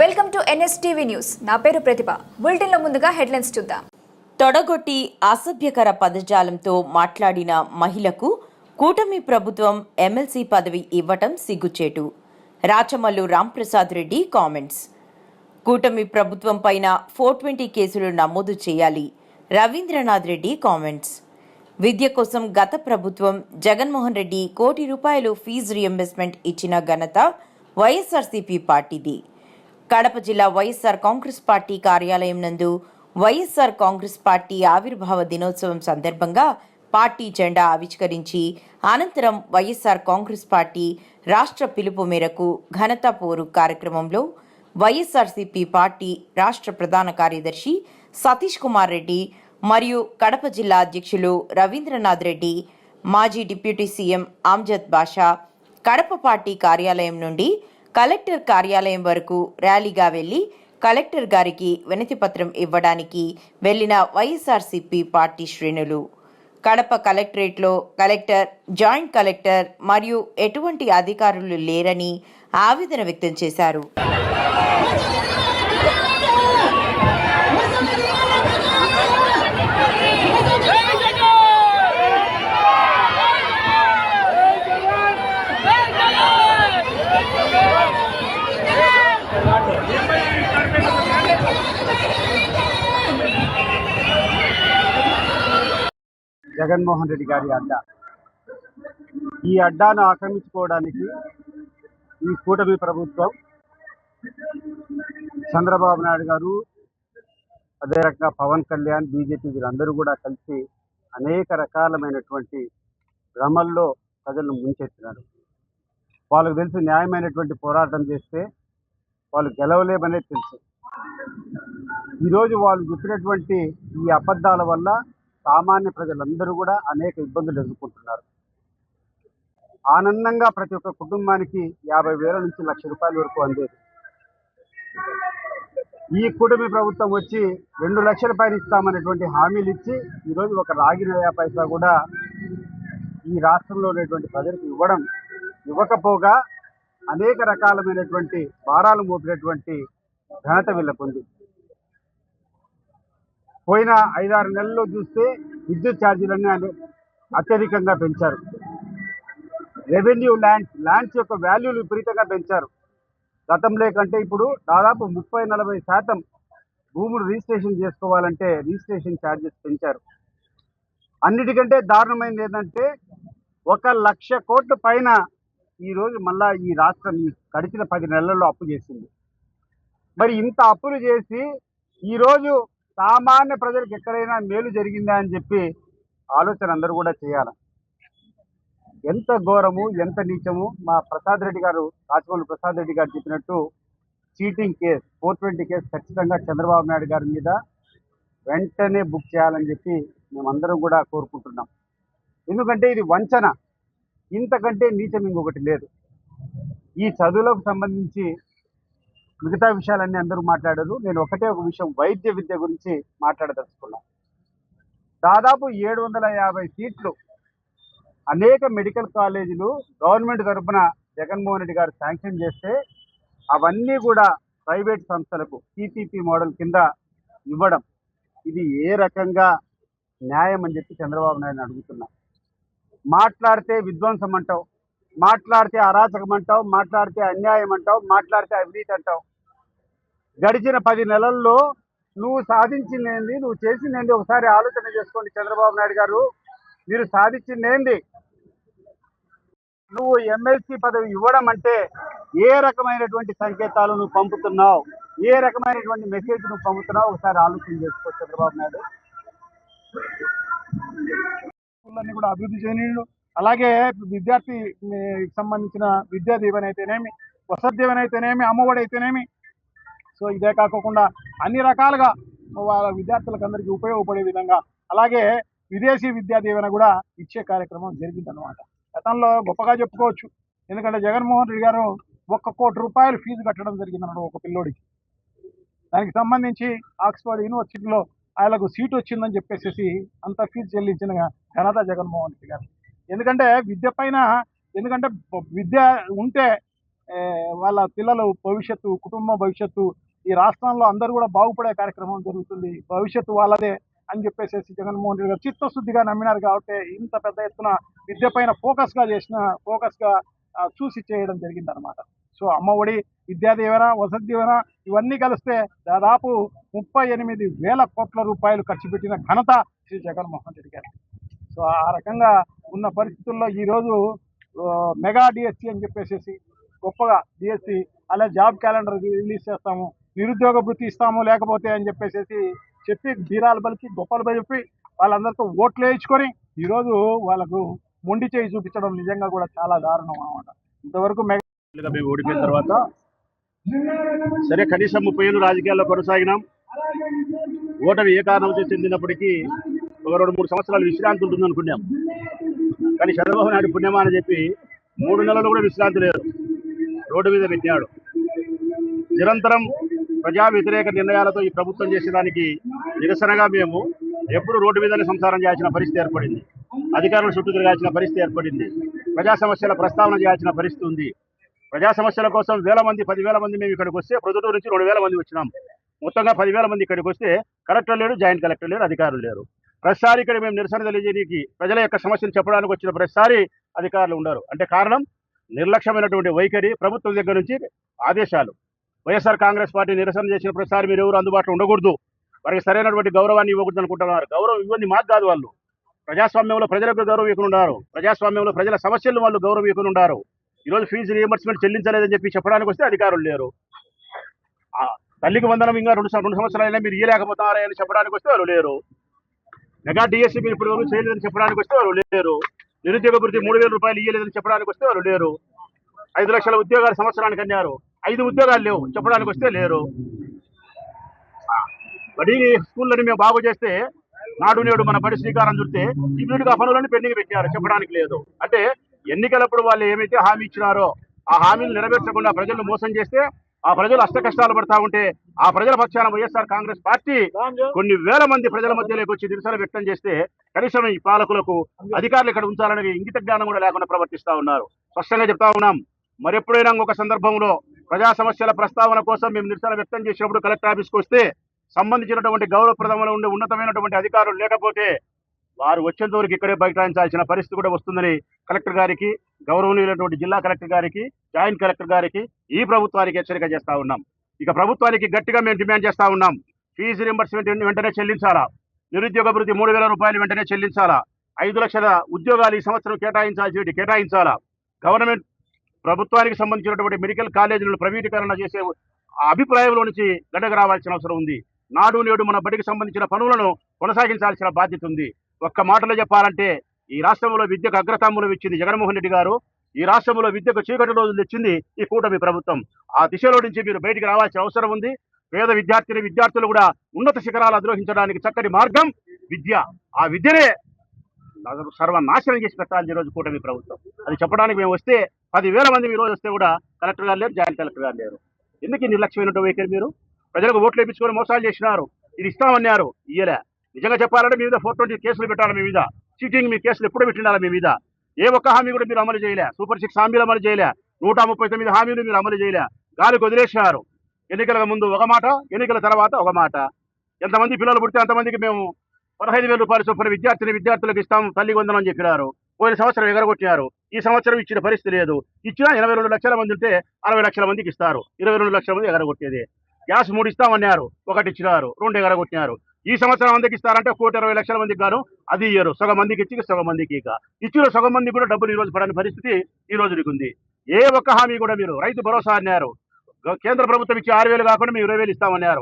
Welcome to NSTV news. నా పేరు ప్రతిభ. బులెటిన్లో ముందుగా హెడ్లైన్స్ చూద్దాం. తొడగొట్టి అసభ్యకర పదజాలంతో మాట్లాడిన మహిళకు కూటమి ప్రభుత్వం ఎమ్మెల్సీ పదవి ఇవ్వటం సిగ్గుచేటు. రాచమల్లు రాంప్రసాద్ రెడ్డి కామెంట్స్. కూటమి ప్రభుత్వం పైన ఫోర్ ట్వంటీ కేసులు నమోదు చేయాలి. రవీంద్రనాథ్ రెడ్డి కామెంట్స్. విద్య కోసం గత ప్రభుత్వం జగన్మోహన్ రెడ్డి కోటి రూపాయలు ఫీజు రియంబర్స్మెంట్ ఇచ్చిన ఘనత వైఎస్ఆర్సీపీ పార్టీది. కడప జిల్లా వైఎస్ఆర్ కాంగ్రెస్ పార్టీ కార్యాలయం నందు వైఎస్ఆర్ కాంగ్రెస్ పార్టీ ఆవిర్భావ దినోత్సవం సందర్భంగా పార్టీ జెండా ఆవిష్కరించి అనంతరం వైఎస్ఆర్ కాంగ్రెస్ పార్టీ రాష్ట్ర పిలుపు మేరకు ఘనత పోరు కార్యక్రమంలో వైఎస్ఆర్సీపీ పార్టీ రాష్ట్ర ప్రధాన కార్యదర్శి సతీష్ కుమార్ రెడ్డి మరియు కడప జిల్లా అధ్యక్షులు రవీంద్రనాథ్ రెడ్డి మాజీ deputy CM Amjad Basha Kadapa party కార్యాలయం నుండి కలెక్టర్ కార్యాలయం వరకు ర్యాలీగా వెళ్ళి కలెక్టర్ గారికి వినతి పత్రం ఇవ్వడానికి వెళ్ళిన వైఎస్ఆర్సీపీ పార్టీ శ్రేణులు. కడప కలెక్టరేట్లో కలెక్టర్ జాయింట్ కలెక్టర్ మరియు ఎటువంటి అధికారులు లేరని ఆవేదన వ్యక్తం చేశారు. జగన్మోహన్ రెడ్డి గారి అడ్డా. ఈ అడ్డాను ఆక్రమించుకోవడానికి ఈ కూటమి ప్రభుత్వం చంద్రబాబు నాయుడు గారు అదే రకంగా పవన్ కళ్యాణ్ బీజేపీ వీరందరూ కూడా కలిసి అనేక రకాలమైనటువంటి భ్రమల్లో ప్రజలను ముంచెత్తినారు. వాళ్ళకు తెలిసి న్యాయమైనటువంటి పోరాటం చేస్తే వాళ్ళు గెలవలేమనేది తెలుసు. ఈరోజు వాళ్ళు చెప్పినటువంటి ఈ అబద్ధాల వల్ల సామాన్య ప్రజలందరూ కూడా అనేక ఇబ్బందులు ఎదుర్కొంటున్నారు. ఆనందంగా ప్రతి ఒక్క కుటుంబానికి యాభై వేల నుంచి లక్ష రూపాయల వరకు అందేది. ఈ కూటమి ప్రభుత్వం వచ్చి రెండు లక్షల పైన ఇస్తామనేటువంటి హామీలు ఇచ్చి ఈరోజు ఒక రాగి నయా పైసా కూడా ఈ రాష్ట్రంలో ఉన్నటువంటి ప్రజలకు ఇవ్వడం ఇవ్వకపోగా అనేక రకాలమైనటువంటి భారాలు మోపినటువంటి ఘనత వీళ్ళకుంది. పోయిన ఐదారు నెలల్లో చూస్తే విద్యుత్ ఛార్జీలన్నీ అత్యధికంగా పెంచారు. రెవెన్యూ ల్యాండ్స్ ల్యాండ్స్ యొక్క వాల్యూలు విపరీతంగా పెంచారు. గతంలో కంటే ఇప్పుడు దాదాపు ముప్పై నలభై శాతం భూములు రిజిస్ట్రేషన్ చేసుకోవాలంటే రిజిస్ట్రేషన్ ఛార్జెస్ పెంచారు. అన్నిటికంటే దారుణమైనది ఏంటంటే ఒక లక్ష కోట్ల పైన ఈరోజు మళ్ళా ఈ రాష్ట్రం ఈ గడిచిన పది నెలల్లో అప్పు చేసింది. మరి ఇంత అప్పులు చేసి ఈరోజు సామాన్య ప్రజలకు ఎక్కడైనా మేలు జరిగిందా అని చెప్పి ఆలోచన అందరూ కూడా చేయాలి. ఎంత ఘోరము ఎంత నీచము మా ప్రసాద్ రెడ్డి గారు రాజమౌళి ప్రసాద్ రెడ్డి గారు చెప్పినట్టు cheating case four twenty case ఖచ్చితంగా చంద్రబాబు నాయుడు గారి మీద వెంటనే బుక్ చేయాలని చెప్పి మేమందరం కూడా కోరుకుంటున్నాం. ఎందుకంటే ఇది వంచన. ఇంతకంటే నీచం ఇంకొకటి లేదు. ఈ చదువులకు సంబంధించి మిగతా విషయాలన్నీ అందరూ మాట్లాడారు. నేను ఒకటే ఒక విషయం వైద్య విద్య గురించి మాట్లాడదలుచుకున్నాను దాదాపు ఏడు వందల యాభై సీట్లు అనేక మెడికల్ కాలేజీలు గవర్నమెంట్ తరఫున జగన్మోహన్ రెడ్డి గారు శాంక్షన్ చేస్తే అవన్నీ కూడా ప్రైవేట్ సంస్థలకు పీపీపీ మోడల్ కింద ఇవ్వడం. ఇది ఏ రకంగా న్యాయం అని చెప్పి చంద్రబాబు నాయుడు అడుగుతున్నా. మాట్లాడితే విధ్వంసం అంటావు మాట్లాడితే అరాచకం అంటావు మాట్లాడితే అన్యాయం అంటావు మాట్లాడితే అవినీతి అంటావు గడిచిన పది నెలల్లో నువ్వు సాధించిందేంది? నువ్వు చేసిందేంది? ఒకసారి ఆలోచన చేసుకోండి చంద్రబాబు నాయుడు గారు. మీరు సాధించిందేంది? నువ్వు ఎమ్మెల్సీ పదవి ఇవ్వడం అంటే ఏ రకమైనటువంటి సంకేతాలు నువ్వు పంపుతున్నావు? ఏ రకమైనటువంటి మెసేజ్ నువ్వు పంపుతున్నావు? ఒకసారి ఆలోచన చేసుకో చంద్రబాబు నాయుడు. కూడా అభివృద్ధి చేయనీయుడు అలాగే విద్యార్థి సంబంధించిన విద్యా దీవెన అయితేనేమి వసతి దీవెన అయితేనేమి అమ్మఒడి అయితేనేమి సో ఇదే కాకుండా అన్ని రకాలుగా వాళ్ళ విద్యార్థులకు అందరికీ ఉపయోగపడే విధంగా అలాగే విదేశీ విద్యా దీవెన కూడా ఇచ్చే కార్యక్రమం జరిగిందనమాట గతంలో గొప్పగా చెప్పుకోవచ్చు. ఎందుకంటే జగన్మోహన్ రెడ్డి గారు ఒక్క కోటి రూపాయలు ఫీజు కట్టడం జరిగిందన్నమాట ఒక పిల్లోడికి. దానికి సంబంధించి ఆక్స్ఫర్డ్ యూనివర్సిటీలో ఆయనకు సీట్ వచ్చిందని చెప్పేసి అంత ఫీజు చెల్లించిన ఘనత జగన్మోహన్ రెడ్డి గారు ఎందుకంటే విద్య పైన ఎందుకంటే విద్య ఉంటే వాళ్ళ పిల్లల భవిష్యత్తు కుటుంబ భవిష్యత్తు ఈ రాష్ట్రంలో అందరూ కూడా బాగుపడే కార్యక్రమం జరుగుతుంది. భవిష్యత్తు వాళ్ళదే అని చెప్పేసి జగన్మోహన్ రెడ్డి గారు చిత్తశుద్ధిగా నమ్మినారు కాబట్టి ఇంత పెద్ద ఎత్తున విద్య పైన ఫోకస్గా చేసిన ఫోకస్గా చూసి చేయడం జరిగింది అనమాట సో అమ్మఒడి విద్యా దీవెన వసతి దీవెన ఇవన్నీ కలిస్తే దాదాపు ముప్పై ఎనిమిది వేల కోట్ల రూపాయలు ఖర్చు పెట్టిన ఘనత శ్రీ జగన్మోహన్ రెడ్డి గారు. సో ఆ రకంగా ఉన్న పరిస్థితుల్లో ఈరోజు మెగా డిఎస్సి అని చెప్పేసి గొప్పగా డిఎస్సి అలా జాబ్ క్యాలెండర్ రిలీజ్ చేస్తాము నిరుద్యోగ వృత్తి ఇస్తాము లేకపోతే అని చెప్పేసి చెప్పి బీరాల బలికి గొప్పలు చెప్పి వాళ్ళందరితో ఓట్లు వేయించుకొని ఈరోజు వాళ్ళకు మొండి చేయి చూపించడం నిజంగా కూడా చాలా దారుణం అనమాట ఇంతవరకు మెగా మేము ఓడిపోయిన తర్వాత సరే కనీసం ముప్పై ఏళ్ళు రాజకీయాల్లో కొనసాగినాం. ఓటమి ఏ కారణం చెందినప్పటికీ ఒక రెండు మూడు సంవత్సరాలు విశ్రాంతి ఉంటుంది అనుకున్నాం కానీ చంద్రబాబు నాయుడు పుణ్యమా అని చెప్పి మూడు నెలలు కూడా విశ్రాంతి లేదు. రోడ్డు మీద పెట్టాడు నిరంతరం ప్రజా వ్యతిరేక నిర్ణయాలతో ఈ ప్రభుత్వం చేసేదానికి నిరసనగా మేము ఎప్పుడు రోడ్డు మీదనే సంసారం చేయాల్సిన పరిస్థితి ఏర్పడింది. అధికారులు చుట్టూ తిరగాల్సిన పరిస్థితి ఏర్పడింది. ప్రజా సమస్యల ప్రస్తావన చేయాల్సిన పరిస్థితి ఉంది. ప్రజా సమస్యల కోసం వేల మంది పదివేల మంది మేము ఇక్కడికి వస్తే ప్రొద్దుటూరు నుంచి రెండు వేల మంది వచ్చినాం. మొత్తంగా పదివేల మంది ఇక్కడికి వస్తే కలెక్టర్ లేడు జాయింట్ కలెక్టర్ లేరు అధికారులు లేరు. ప్రతిసారి ఇక్కడ మేము నిరసన తెలియజేయడానికి ప్రజల యొక్క సమస్యలు చెప్పడానికి వచ్చిన ప్రతిసారి అధికారులు ఉండరు. అంటే కారణం నిర్లక్ష్యమైనటువంటి వైఖరి ప్రభుత్వం దగ్గర నుంచి ఆదేశాలు. వైఎస్ఆర్ కాంగ్రెస్ పార్టీ నిరసన చేసిన ప్రతిసారి మీరు ఎవరు అందుబాటులో ఉండకూడదు. వారికి సరైనటువంటి గౌరవాన్ని ఇవ్వకూడదు అనుకుంటున్నారు గౌరవం ఇవ్వండి మాకు కాదు వాళ్ళు. ప్రజాస్వామ్యంలో ప్రజలకు గౌరవం ఇవ్వకుండా ఉన్నారు ప్రజాస్వామ్యంలో ప్రజల సమస్యలను వాళ్ళు గౌరవం ఇవ్వకుండా ఉన్నారు ఈరోజు ఫీజు రియంబర్స్మెంట్ చెల్లించలేదని చెప్పి చెప్పడానికి వస్తే అధికారులు లేరు. ఆ, తల్లికి వందనం ఇంకా రెండు రెండు సంవత్సరాలైనా మీరు ఇయ్యలేకపోతారని చెప్పడానికి వస్తే వాళ్ళు లేరు. మెగా డిఎస్సీ మీరు ఇప్పుడు వరకు చేయలేదని చెప్పడానికి వస్తే వాళ్ళు లేరు. నిరుద్యోగ భృతి మూడు వేల రూపాయలు ఇయ్యలేదని చెప్పడానికి వస్తే వాళ్ళు లేరు. ఐదు లక్షల ఉద్యోగాలు సంవత్సరానికి అన్నారు. ఐదు ఉద్యోగాలు లేవు చెప్పడానికి వస్తే లేరు. ఆ, బడి స్కూళ్ళని మేము బాగు చేస్తే నాడు నేడు మన బడి శ్రీకారం చుడితే ఇమీడియట్గా పనులను పనులన్నీ పెండింగ్ పెట్టారు. చెప్పడానికి లేదు. అంటే ఎన్నికలప్పుడు వాళ్ళు ఏమైతే హామీ ఇచ్చినారో ఆ హామీలు నెరవేర్చకుండా ప్రజలను మోసం చేస్తే ఆ ప్రజలు అష్ట కష్టాలు పడతా ఉంటే ఆ ప్రజల పక్షాన వైఎస్ఆర్ కాంగ్రెస్ పార్టీ కొన్ని వేల మంది ప్రజల మధ్యలోకి వచ్చి నిరసన వ్యక్తం చేస్తే కనీసం ఈ పాలకులకు అధికారులు ఇక్కడ ఉంచాలనే ఇంగిత జ్ఞానం కూడా లేకుండా ప్రవర్తిస్తా ఉన్నారు. స్పష్టంగా చెప్తా ఉన్నాం. మరెప్పుడైనా ఒక సందర్భంలో ప్రజా సమస్యల ప్రస్తావన కోసం మేము నిరసన వ్యక్తం చేసినప్పుడు కలెక్టర్ ఆఫీస్కి వస్తే సంబంధించినటువంటి గౌరవప్రదంలో ఉండే ఉన్నతమైనటువంటి అధికారులు లేకపోతే వారు వచ్చేంతవరకు ఇక్కడే బైఠాయించాల్సిన పరిస్థితి కూడా వస్తుందని కలెక్టర్ గారికి గౌరవనీయులైనటువంటి జిల్లా కలెక్టర్ గారికి జాయింట్ కలెక్టర్ గారికి ఈ ప్రభుత్వానికి హెచ్చరిక చేస్తా ఉన్నాం. ఇక ప్రభుత్వానికి గట్టిగా మేము డిమాండ్ చేస్తా ఉన్నాం. ఫీజు రింబర్స్మెంట్ వెంటనే చెల్లించాలా? నిరుద్యోగ భృతి మూడు వేల రూపాయలు వెంటనే చెల్లించాలా? ఐదు లక్షల ఉద్యోగాలు ఈ సంవత్సరం కేటాయించాల్సి కేటాయించాలా? గవర్నమెంట్ ప్రభుత్వానికి సంబంధించినటువంటి మెడికల్ కాలేజీలను ప్రైవేటీకరణ చేసే అభిప్రాయంలో నుంచి గడ్డకు రావాల్సిన అవసరం ఉంది. నాడు నేడు మన బడికి సంబంధించిన పనులను కొనసాగించాల్సిన బాధ్యత ఉంది. ఒక్క మాటలో చెప్పాలంటే ఈ రాష్ట్రంలో విద్యకు అగ్రతాంబులం ఇచ్చింది జగన్మోహన్ రెడ్డి గారు. ఈ రాష్ట్రంలో విద్యకు చీకటి రోజులు తెచ్చింది ఈ కూటమి ప్రభుత్వం. ఆ దిశలో నుంచి మీరు బయటికి రావాల్సిన అవసరం ఉంది. పేద విద్యార్థిని విద్యార్థులు కూడా ఉన్నత శిఖరాలు అధిరోహించడానికి చక్కటి మార్గం విద్య. ఆ విద్యనే సర్వనాశనం చేసి పెట్టాలి ఈరోజు కూటమి ప్రభుత్వం. అది చెప్పడానికి మేము వస్తే పదివేల మంది ఈరోజు రోజు వస్తే కూడా కలెక్టర్ గారు లేరు జాయింట్ కలెక్టర్ గారు లేరు. ఎందుకు నిర్లక్ష్యమైన వైఖరి మీరు? ప్రజలకు ఓట్లు వేయించుకొని మోసాలు చేసినారు. ఇది ఇస్తామన్నారు. ఇయ్యలే. నిజంగా చెప్పాలంటే మీ మీద ఫోర్ ట్వంటీ కేసులు పెట్టాలి మీ మీద. చీటింగ్ మీ కేసులు ఎప్పుడు పెట్టిండాలి మీ మీద? ఏ ఒక్క హామీ కూడా మీరు అమలు చేయలే. సూపర్ సిక్స్ హామీలు అమలు చేయలే. నూట ముప్పై తొమ్మిది హామీలు మీరు అమలు చేయలే. గాలికి వదిలేసినారు ఎన్నికల ముందు ఒక మాట ఎన్నికల తర్వాత ఒక మాట. ఎంతమంది పిల్లలు పుడితే అంతమందికి మేము పదహైదు వేల రూపాయలు చొప్పున విద్యార్థిని విద్యార్థులకు ఇస్తాం తల్లి వందనం చెప్పినారు. పోయిన సంవత్సరం ఎగరగొట్టినారు ఈ సంవత్సరం ఇచ్చిన పరిస్థితి లేదు. ఇచ్చినా ఎనభై రెండు లక్షల మంది ఉంటే అరవై లక్షల మందికి ఇస్తారు. ఇరవై రెండు లక్షల మంది ఎగరగొట్టేది. గ్యాస్ మూడు ఇస్తామన్నారు. ఒకటి ఇచ్చినారు. రెండు ఎగరగొట్టినారు. ఈ సంవత్సరం మందికి ఇస్తారంటే కోటి ఇరవై లక్షల మందికి గాను అది ఇయ్యరు. సగం మందికి ఇచ్చి సగం మందికి ఇక. ఇచ్చిన సగం మందికి కూడా డబ్బులు ఈరోజు పడని పరిస్థితి ఈ రోజు ఉంది ఏ ఒక్క హామీ కూడా మీరు రైతు భరోసా అన్నారు. కేంద్ర ప్రభుత్వం ఇచ్చి ఆరు వేలు కాకుండా మీరు ఇరవై వేలు ఇస్తామన్నారు.